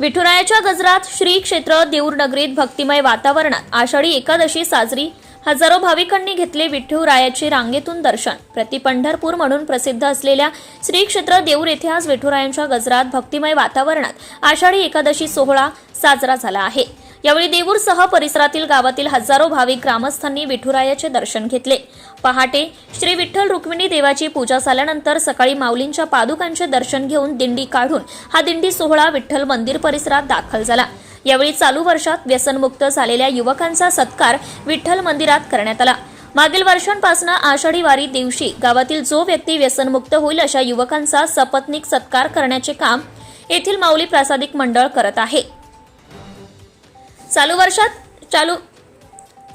विठुरायाच्या गजरात श्री क्षेत्र देऊर नगरीत भक्तिमय वातावरणात आषाढी एकादशी साजरी. हजारो भाविकांनी घेतले विठुरायाचे रांगेतून दर्शन. प्रति पंढरपूर म्हणून प्रसिद्ध असलेल्या श्री क्षेत्र देऊर येथे आज विठुरायांच्या गजरात भक्तिमय वातावरणात आषाढी एकादशी सोहळा साजरा झाला आहे. यावेळी देऊरसह परिसरातील गावातील हजारो भाविक ग्रामस्थांनी विठुरायाचे दर्शन घेतले. पहाटे श्री विठ्ठल रुक्मिणी देवाची पूजा झाल्यानंतर सकाळी माऊलींच्या पादुकांचे दर्शन घेऊन दिंडी काढून हा दिंडी सोहळा विठ्ठल मंदिर परिसरात दाखल झाला. यावेळी चालू वर्षात व्यसनमुक्त झालेल्या युवकांचा सत्कार विठ्ठल मंदिरात करण्यात आला. मागील वर्षांपासून आषाढी वारी दिवशी गावातील जो व्यक्ती व्यसनमुक्त होईल अशा युवकांचा सपत्निक सत्कार करण्याचे काम येथील माऊली प्रासादिक मंडळ करत आहे. चालू वर्षात चालू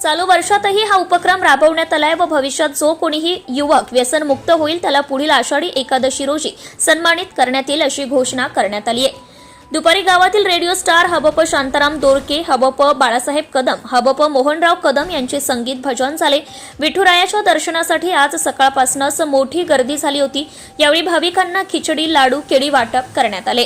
चालू वर्षातही हा उपक्रम राबवण्यात आलाय व भविष्यात जो कोणीही युवक व्यसनमुक्त होईल त्याला पुढील आषाढी एकादशी रोजी सन्मानित करण्यात येईल अशी घोषणा करण्यात आली आहे. दुपारी गावातील रेडिओ स्टार हबप शांताराम दोरके हबप बाळासाहेब कदम हबप मोहनराव कदम यांचे संगीत भजन झाले. विठुरायाच्या दर्शनासाठी आज सकाळपासूनच मोठी गर्दी झाली होती. यावेळी भाविकांना खिचडी लाडू केळी वाटप करण्यात आले.